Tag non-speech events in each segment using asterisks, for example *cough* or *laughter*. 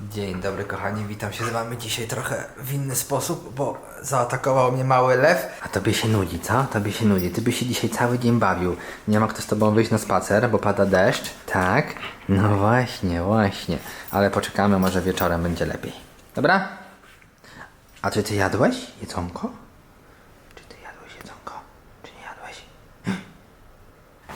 Dzień dobry kochani, witam się z wami dzisiaj trochę w inny sposób, bo zaatakował mnie mały lew. A tobie się nudzi, co? Tobie się nudzi. Ty byś się dzisiaj cały dzień bawił. Nie ma kto z tobą wyjść na spacer, bo pada deszcz. Tak? No właśnie, właśnie. Ale poczekamy, może wieczorem będzie lepiej. Dobra? A czy ty jadłeś jedzonko? Czy ty jadłeś jedzonko? Czy nie jadłeś?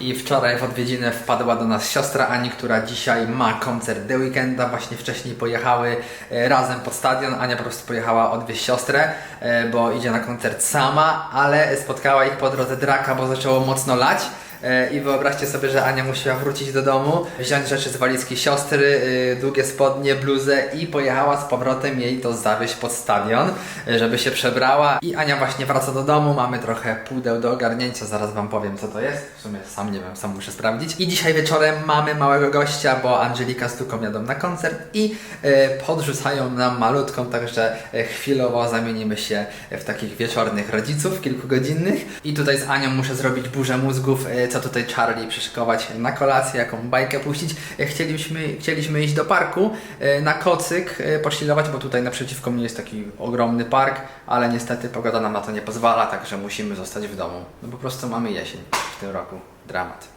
I wczoraj w odwiedziny wpadła do nas siostra Ani, która dzisiaj ma koncert The Weekenda. Właśnie wcześniej pojechały e, razem pod stadion. Ania po prostu pojechała odwieźć siostrę, e, bo idzie na koncert sama, ale spotkała ich po drodze draka, bo zaczęło mocno lać. E, I wyobraźcie sobie, że Ania musiała wrócić do domu, wziąć rzeczy z walizki siostry, e, długie spodnie, bluzę i pojechała z powrotem jej to zawieźć pod stadion, e, żeby się przebrała. I Ania właśnie wraca do domu, mamy trochę pudeł do ogarnięcia, zaraz wam powiem co to jest. W sumie sam nie wiem, sam muszę sprawdzić. I dzisiaj wieczorem mamy małego gościa, bo Angelika z Tuką jadą na koncert i e, podrzucają nam malutką, także chwilowo zamienimy się w takich wieczornych rodziców, kilkugodzinnych. I tutaj z Anią muszę zrobić burzę mózgów, co tutaj Charlie przyszykować na kolację, jaką bajkę puścić. E, Chcieliśmy, chcieliśmy iść do parku e, na kocyk, e, poszlilować, bo tutaj naprzeciwko mnie jest taki ogromny park, ale niestety pogoda nam na to nie pozwala, także musimy zostać w domu. No po prostu mamy jesień w tym roku. Dramat.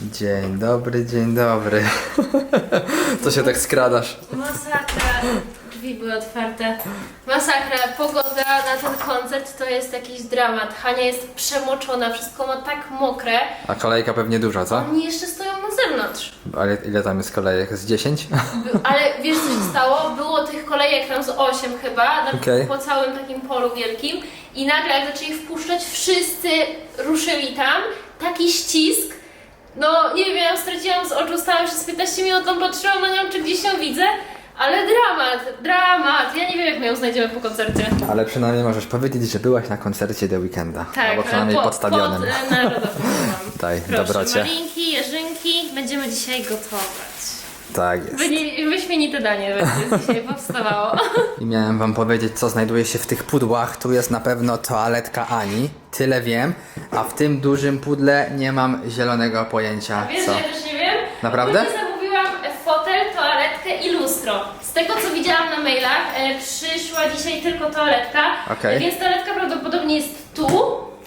Dzień dobry, dzień dobry. *laughs* Co się tak skradasz? Masakra. Drzwi były otwarte. Masakra. Pogoda na ten koncert to jest jakiś dramat. Hania jest przemoczona, wszystko ma tak mokre. A kolejka pewnie duża, co? Oni jeszcze stoją na zewnątrz. Ale ile tam jest kolejek? Z 10? By- Ale wiesz co się stało? Było tych kolejek tam z 8 chyba, na, Okej. po całym takim polu wielkim. I nagle jak zaczęli wpuszczać, wszyscy ruszyli tam. Taki ścisk. No nie wiem, ja ją straciłam z oczu, stałam się z 15 minut, tam patrzyłam na nią, czy gdzieś ją widzę. Ale dramat, dramat. Ja nie wiem, jak my ją znajdziemy po koncercie. Ale przynajmniej możesz powiedzieć, że byłaś na koncercie The Weekenda. Tak, Albo przynajmniej pod, pod stadionem. Pod, e, narodowym. *laughs* Daj, Proszę, dobrocie. malinki, jeżynki, będziemy dzisiaj gotować. Tak jest. Wyni- Wyśmienite danie będzie dzisiaj powstawało. I miałem wam powiedzieć, co znajduje się w tych pudłach. Tu jest na pewno toaletka Ani, tyle wiem. A w tym dużym pudle nie mam zielonego pojęcia Wiesz, co. ja też nie wiem? Naprawdę? Ogólnie zamówiłam fotel, toaletkę Z tego co widziałam na mailach, e, przyszła dzisiaj tylko toaletka, Okej. więc toaletka prawdopodobnie jest tu.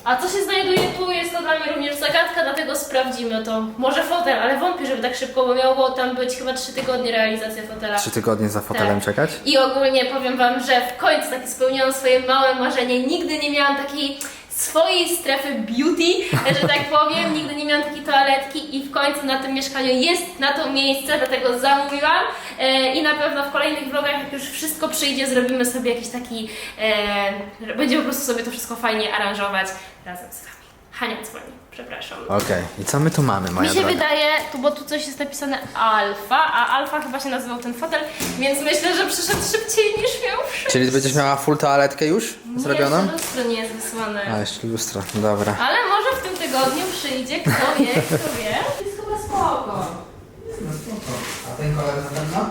A co się znajduje tu jest to dla mnie również zagadka, dlatego sprawdzimy to. Może fotel, ale wątpię, żeby tak szybko, bo miało tam być chyba 3 tygodnie realizacja fotela. Trzy tygodnie za fotelem Tak. czekać? I ogólnie powiem Wam, że w końcu tak spełniłam swoje małe marzenie. Nigdy nie miałam takiej swojej strefy beauty, *laughs* że tak powiem. Nigdy nie miałam takiej toaletki i w końcu na tym mieszkaniu jest na to miejsce, dlatego zamówiłam. E, I na pewno w kolejnych vlogach, jak już wszystko przyjdzie, zrobimy sobie jakiś taki... E, będziemy po prostu sobie to wszystko fajnie aranżować razem z Wami. Hania dzwoni, przepraszam. Okej, i co my tu mamy, moja Mi się droga? wydaje, tu, bo tu coś jest napisane alfa, a alfa chyba się nazywał ten fotel, więc myślę, że przyszedł szybciej niż miał przyjść. Czyli będziesz miała full toaletkę już zrobioną? Nie, jeszcze lustro nie jest wysłane. A, jeszcze lustro, dobra. Ale może w tym tygodniu przyjdzie, kto wie, kto wie. Jest chyba spoko. A ten kolor na pewno?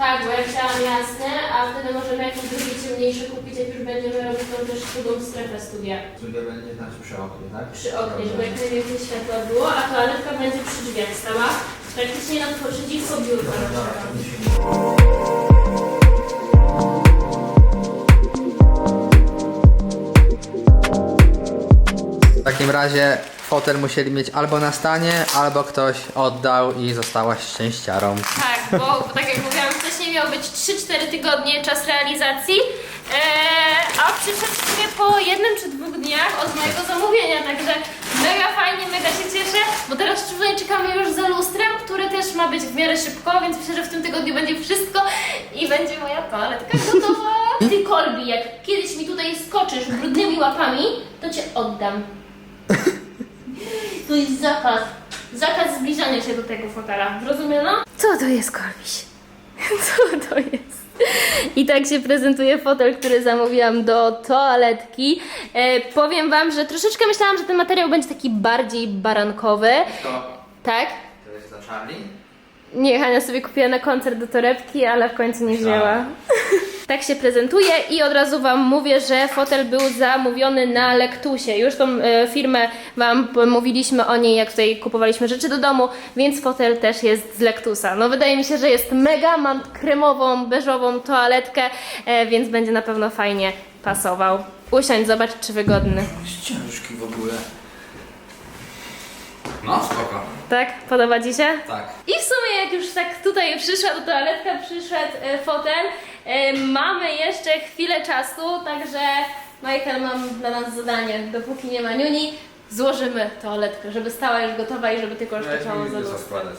Tak, bo ja chciałam jasne, a wtedy możemy jakiś drugi ciemniejszy kupić, jak już będziemy robić tą też drugą strefę studia. Studia będzie znać przy oknie, tak? Przy oknie, żeby jak najwięcej światła było, a toaletka będzie przy drzwiach stała. Praktycznie naprzeciwko biurka naszego. W takim razie fotel musieli mieć albo na stanie, albo ktoś oddał i zostałaś szczęściarą. Tak, bo tak jak miał być 3-4 tygodnie czas realizacji, eee, a przyszedł w sumie po jednym czy dwóch dniach od mojego zamówienia, także mega fajnie, mega się cieszę, bo teraz tutaj czekamy już za lustrem, które też ma być w miarę szybko, więc myślę, że w tym tygodniu będzie wszystko i będzie moja toaletka gotowa. *laughs* Ty Kolbi, jak kiedyś mi tutaj skoczysz brudnymi łapami, to cię oddam. *laughs* To jest zakaz. Zakaz zbliżania się do tego fotela. Zrozumiano? Co to jest, Korbiś? *laughs* Co to jest? I tak się prezentuje fotel, który zamówiłam do toaletki. E, powiem Wam, że troszeczkę myślałam, że ten materiał będzie taki bardziej barankowy. To, Tak? to jest dla Charlie? Nie, Hania sobie kupiła na koncert do torebki, ale w końcu nie wzięła. Tak się prezentuje i od razu Wam mówię, że fotel był zamówiony na Lektusie. Już tą e, firmę Wam mówiliśmy o niej, jak tutaj kupowaliśmy rzeczy do domu, więc fotel też jest z Lektusa. No wydaje mi się, że jest mega, mam kremową, beżową toaletkę, e, więc będzie na pewno fajnie pasował. Usiądź, zobacz czy wygodny. Jest ciężki w ogóle. No, spoko. Tak? Podoba Ci się? Tak. I w sumie jak już tak tutaj przyszła do toaletka, przyszedł e, fotel, mamy jeszcze chwilę czasu, także Michael mam dla nas zadanie, dopóki nie ma niuni, złożymy toaletkę, żeby stała już gotowa i żeby tylko jeszcze trzeba założyć. składać.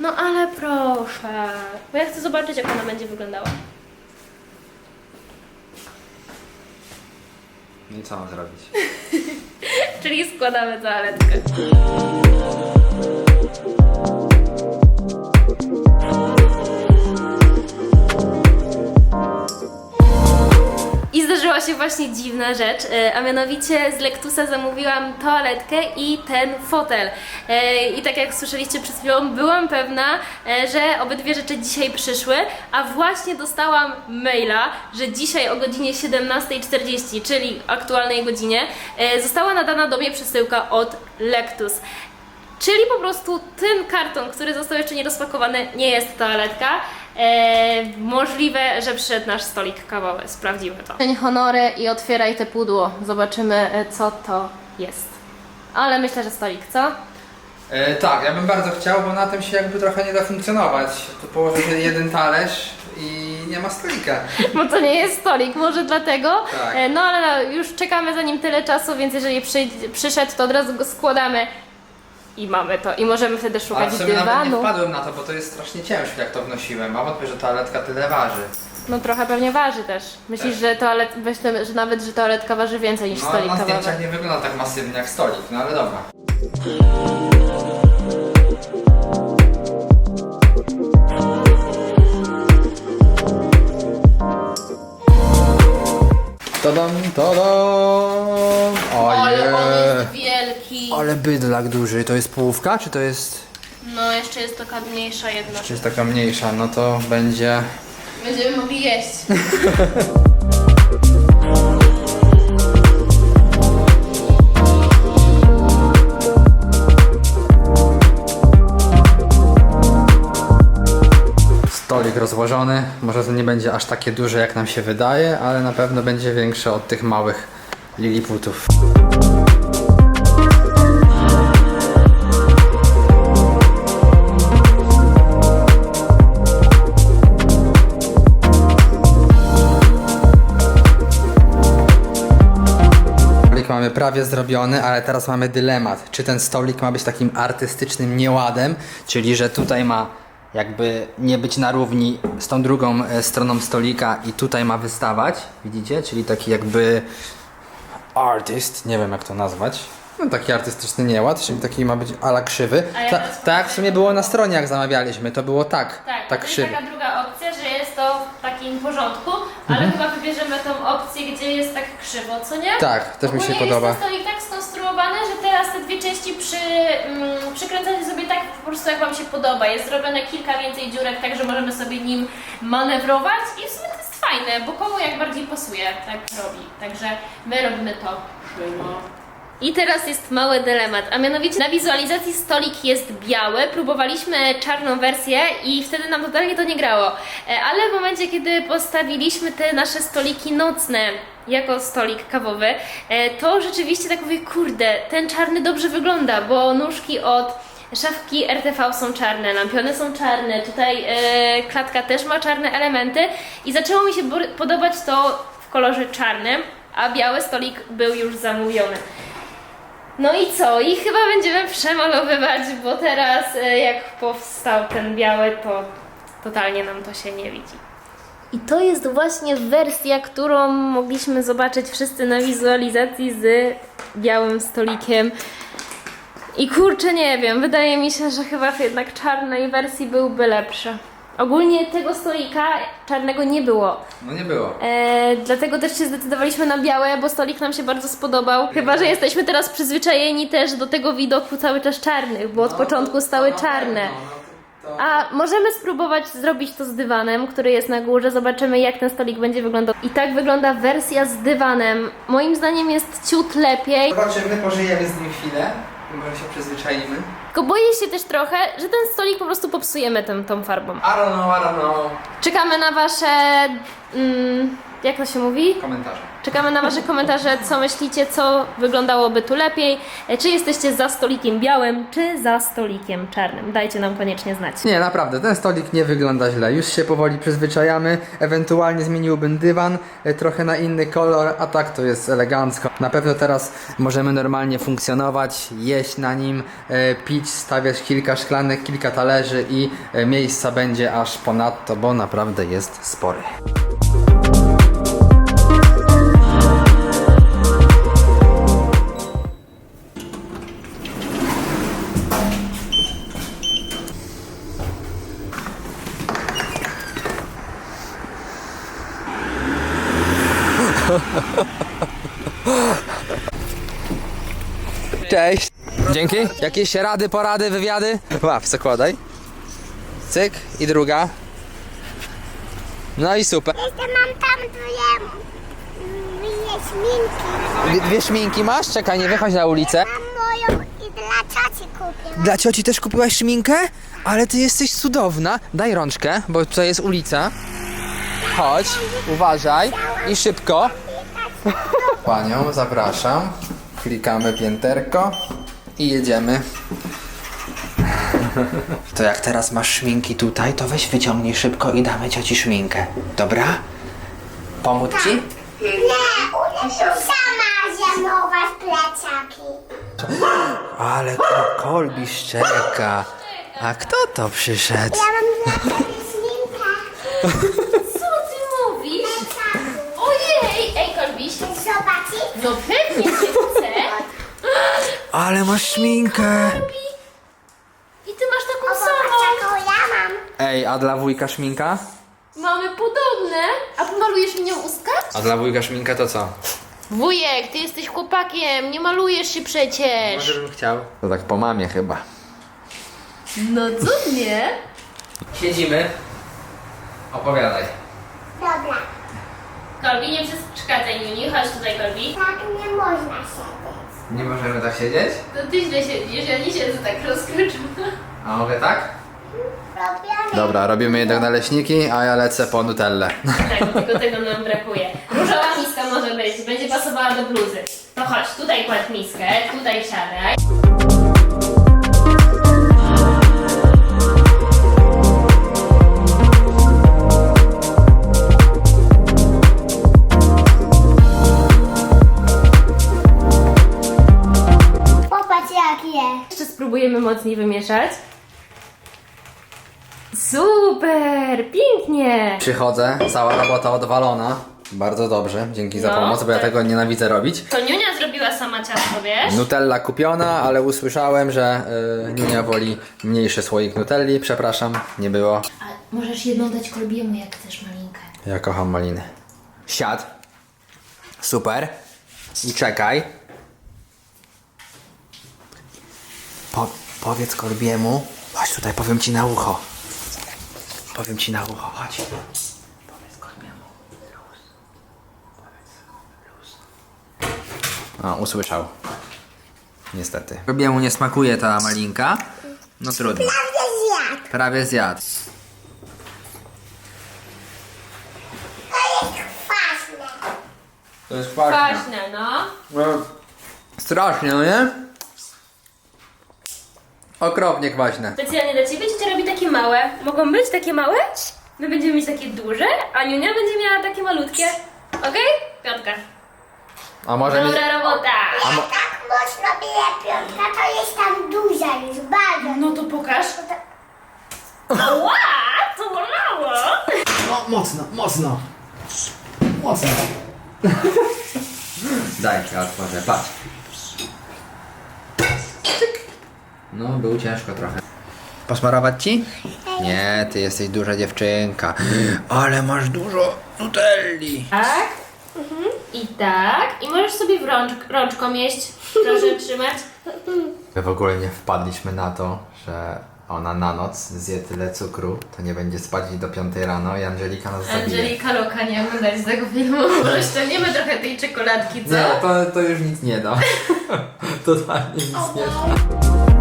No ale proszę, bo ja chcę zobaczyć jak ona będzie wyglądała. No i co mam zrobić? *laughs* Czyli składamy toaletkę. Właśnie dziwna rzecz, e, a mianowicie z Lektusa zamówiłam toaletkę i ten fotel. E, I tak jak słyszeliście przed chwilą, byłam pewna, e, że obydwie rzeczy dzisiaj przyszły, a właśnie dostałam maila, że dzisiaj o godzinie 17.40, czyli aktualnej godzinie, została nadana do mnie przesyłka od Lektus. Czyli po prostu ten karton, który został jeszcze nierozpakowany, nie jest toaletka. E, możliwe, że przyszedł nasz stolik kawowy. Sprawdzimy to. Czyń honory i otwieraj te pudło. Zobaczymy, e, co to jest. Ale myślę, że stolik, co? E, tak, ja bym bardzo chciał, bo na tym się jakby trochę nie da funkcjonować. Tu położę się jeden talerz i nie ma stolika. *laughs* Bo to nie jest stolik, może dlatego. Tak. E, no ale już czekamy za nim tyle czasu, więc jeżeli przyjdzie- przyszedł, to od razu go składamy i mamy to. I możemy wtedy Ale szukać w sumie nawet nie dywanu. wpadłem na to, bo to jest strasznie ciężkie jak to wnosiłem. A wątpię, że toaletka tyle waży. No trochę pewnie waży też. Myślisz, że toalet, myślę, że nawet, że toaletka waży więcej niż No stolik na kawowy. zdjęciach nie wygląda tak masywnie jak stolik, no ale dobra. Tadam, tadam! Ale on Ojej! jest wielki. Ale bydlak duży, to jest połówka, czy to jest... No, jeszcze jest taka mniejsza jedna. Czy jest taka mniejsza, no to będzie... Będziemy mogli jeść. *laughs* Stolik rozłożony, może to nie będzie aż takie duże jak nam się wydaje, ale na pewno będzie większe od tych małych liliputów. Mamy prawie zrobiony, ale teraz mamy dylemat. Czy ten stolik ma być takim artystycznym nieładem, czyli że tutaj ma jakby nie być na równi z tą drugą e, stroną stolika i tutaj ma wystawać, widzicie? Czyli taki jakby artist, nie wiem jak to nazwać. No taki artystyczny nieład, czyli taki ma być ala krzywy. Ta, tak w sumie było na stronie jak zamawialiśmy, to było tak, Tak, tak to krzywy. jest taka druga opcja, że jest to w takim porządku, ale Mhm. chyba wybierzemy tą opcję, gdzie jest tak krzywo, co nie? Tak, też mi się Ogólnie podoba. Jest ten stolik tak skonstruowany, że teraz te dwie części przy, mm, przykręcacie sobie tak po prostu jak Wam się podoba. Jest zrobione kilka więcej dziurek, tak że możemy sobie nim manewrować i w sumie to jest fajne, bo komu jak bardziej pasuje, tak robi. Także my robimy to krzywo. I teraz jest mały dylemat, a mianowicie na wizualizacji stolik jest biały, próbowaliśmy czarną wersję i wtedy nam totalnie to nie grało. E, Ale w momencie, kiedy postawiliśmy te nasze stoliki nocne jako stolik kawowy, e, to rzeczywiście tak mówię, kurde, ten czarny dobrze wygląda, bo nóżki od szafki RTV są czarne, lampiony są czarne, tutaj e, klatka też ma czarne elementy i zaczęło mi się podobać to w kolorze czarnym, a biały stolik był już zamówiony. No i co? I chyba będziemy przemalowywać, bo teraz e, jak powstał ten biały, to totalnie nam to się nie widzi. I to jest właśnie wersja, którą mogliśmy zobaczyć wszyscy na wizualizacji z białym stolikiem. I kurczę, nie wiem, wydaje mi się, że chyba w jednak czarnej wersji byłby lepszy. Ogólnie tego stolika czarnego nie było. No nie było. E, dlatego też się zdecydowaliśmy na białe, bo stolik nam się bardzo spodobał. Chyba, że jesteśmy teraz przyzwyczajeni też do tego widoku cały czas czarnych, bo od No, początku to- stały to na czarne. pewno, no, A możemy spróbować zrobić to z dywanem, który jest na górze. Zobaczymy, jak ten stolik będzie wyglądał. I tak wygląda wersja z dywanem. Moim zdaniem jest ciut lepiej. Zobaczymy, pożyjemy z nim chwilę. Może się przyzwyczaimy. Tylko boję się też trochę, że ten stolik po prostu popsujemy tym, tą farbą. I don't know, I don't know. Czekamy na wasze... Mm, jak to się mówi? Komentarze. Czekamy na wasze komentarze, co myślicie, co wyglądałoby tu lepiej. E, Czy jesteście za stolikiem białym, czy za stolikiem czarnym? Dajcie nam koniecznie znać. Nie, naprawdę, ten stolik nie wygląda źle. Już się powoli przyzwyczajamy. Ewentualnie zmieniłbym dywan e, trochę na inny kolor, a tak to jest elegancko. Na pewno teraz możemy normalnie funkcjonować, jeść na nim, e, pić, stawiać kilka szklanek, kilka talerzy i miejsca będzie aż ponadto, bo naprawdę jest spory. Cześć. Dzięki. Jakieś rady, porady, wywiady? Łap, zakładaj. Cyk i druga. No i super. Jeszcze mam tam dwie, dwie śminki. Dwie, dwie szminki masz? Czekaj, nie wychodź na ulicę. Mam moją i dla cioci kupię. Dla cioci też kupiłaś szminkę? Ale ty jesteś cudowna. Daj rączkę, bo tutaj jest ulica. Chodź, uważaj i szybko. Panią zapraszam. Klikamy pięterko i jedziemy. To jak teraz masz szminki tutaj, to weź wyciągnij szybko i damy cioci szminkę. Dobra? Pomóc ci? Nie, umiem sama zimować plecaki. Ale to kolbi szczeka. A kto to przyszedł? Ja mam dla ciebie śminkę. Co ty mówisz? Ojej! Ej, Kolbiś! Zobaczyć? No pewnie! Ale masz szminkę. I ty masz taką samą! jaką ja mam. Ej, a dla wujka szminka? Mamy podobne! A pomalujesz mi nią ustka? A dla wujka szminka to co? Wujek, ty jesteś chłopakiem, nie malujesz się przecież! bym chciał. To tak po mamie chyba. No cudnie! Siedzimy. Opowiadaj. Dobra, Kolbi, nie przeszkadzaj Nuni, chodź tutaj Kolbi. tak nie można siedzieć. Nie możemy tak siedzieć? To ty źle siedzisz, ja nie siedzę tak rozkroczona. A mogę tak? Dobra, robimy jednak naleśniki, a ja lecę po nutellę. Tak, tylko tego nam brakuje. Różowa miska może być, będzie pasowała do bluzy. To chodź, tutaj kładź miskę, tutaj siadaj. Spróbujemy mocniej wymieszać. Super, pięknie! Przychodzę, cała robota odwalona. Bardzo dobrze, dzięki za No, pomoc, bo ja tak. tego nienawidzę robić. To Niunia zrobiła sama ciasto, wiesz? Nutella kupiona, ale usłyszałem, że Niunia woli mniejszy słoik nutelli. Przepraszam, nie było. A możesz jedną dać Kolbiemu, jak chcesz malinkę. Ja kocham maliny. Siad. Super. I czekaj. Po, powiedz Korbiemu. Chodź tutaj, powiem ci na ucho. Powiem ci na ucho, chodź. Powiedz Korbiemu. Luz. Powiedz luz. A, usłyszał. Niestety. Korbiemu nie smakuje ta malinka. No trudno. Prawie zjadł. To jest kwaśne. To jest Kwaśne, no. No, strasznie, no nie? Okropnie kwaśne. Specjalnie dla ciebie ciocia robi takie małe. Mogą być takie małe? My będziemy mieć takie duże, a Niunia będzie miała takie malutkie. Okej? Piątka. A może mi... Dobra robota. Nie tak mocno bije piątka, to jest tam duża już, bardzo. No to pokaż. Ła, to bolało. No, mocno, mocno. Mocno. Daj, ja otworzę, patrz. No, było ciężko trochę. Posmarować ci? Nie, ty jesteś duża dziewczynka. Ale masz dużo nutelli. Tak. I tak. I możesz sobie w rącz, rączką jeść. Proszę *laughs* trzymać. My w ogóle nie wpadliśmy na to, że ona na noc zje tyle cukru, to nie będzie spać do 5 rano i Angelika nas zabije. Angelika Loka, nie oglądać tego filmu, *laughs* może ściągniemy trochę tej czekoladki, co? Nie, to, to już nic nie da. *laughs* Totalnie nic nie da.